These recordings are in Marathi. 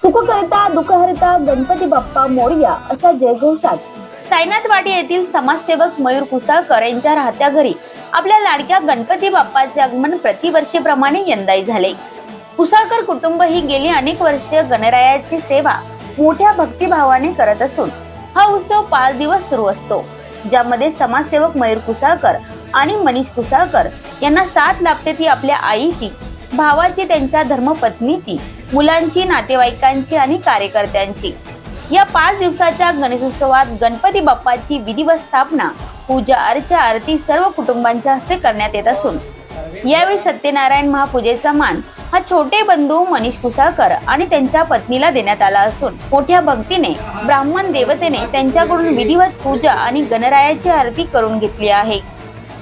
सुखकर्ता दुःखहर्ता गणपती बाप्पा मोरया अशा जयघोषात. सायनाथवाडी येथील समाजसेवक मयूर कुसाळकर यांच्या राहत्या घरी आपल्या लाडक्या गणपती बाप्पाचे आगमन प्रतिवर्षीप्रमाणे यंदाही झाले. कुसाळकर कुटुंब ही गेली अनेक वर्ष गणरायाची सेवा मोठ्या भक्तिभावाने करत असून हा उत्सव पाच दिवस सुरू असतो. ज्यामध्ये समाजसेवक मयूर कुसाळकर आणि मनीष कुसाळकर यांना साथ लाभते ती आपल्या आईची भावाची त्यांच्या धर्मपत्नीची मुलांची नातेवाईकांची आणि कार्यकर्त्यांची. या पाच दिवसाच्या गणेशोत्सवात गणपती बाप्पाची विधिवत स्थापना पूजा अर्चा आरती सर्व कुटुंबांच्या हस्ते करण्यात येत असून यावेळी सत्यनारायण महापूजेचा मान हा छोटे बंधू मनीष कुसाळकर आणि त्यांच्या पत्नीला देण्यात आला असून मोठ्या भक्तीने ब्राह्मण देवतेने त्यांच्याकडून विधिवत पूजा आणि गणरायाची आरती करून घेतली आहे.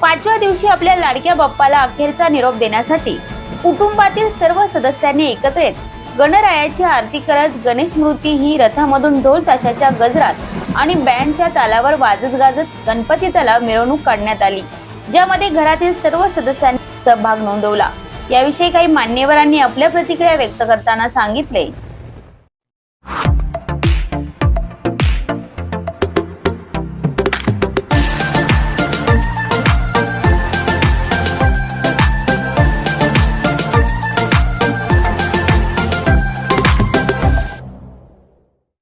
पाचव्या दिवशी आपल्या लाडक्या बाप्पाला अखेरचा निरोप देण्यासाठी कुटुंबातील सर्व सदस्यांनी एकत्र येत गणरायाची आरती करत गणेश मूर्ती ही रथामधून ढोल ताशाच्या गजरात आणि बँडच्या तालावर वाजत गाजत गणपती तलाव मिरवणूक काढण्यात आली ज्यामध्ये घरातील सर्व सदस्यांनी सहभाग नोंदवला. याविषयी काही मान्यवरांनी आपल्या प्रतिक्रिया व्यक्त करताना सांगितले.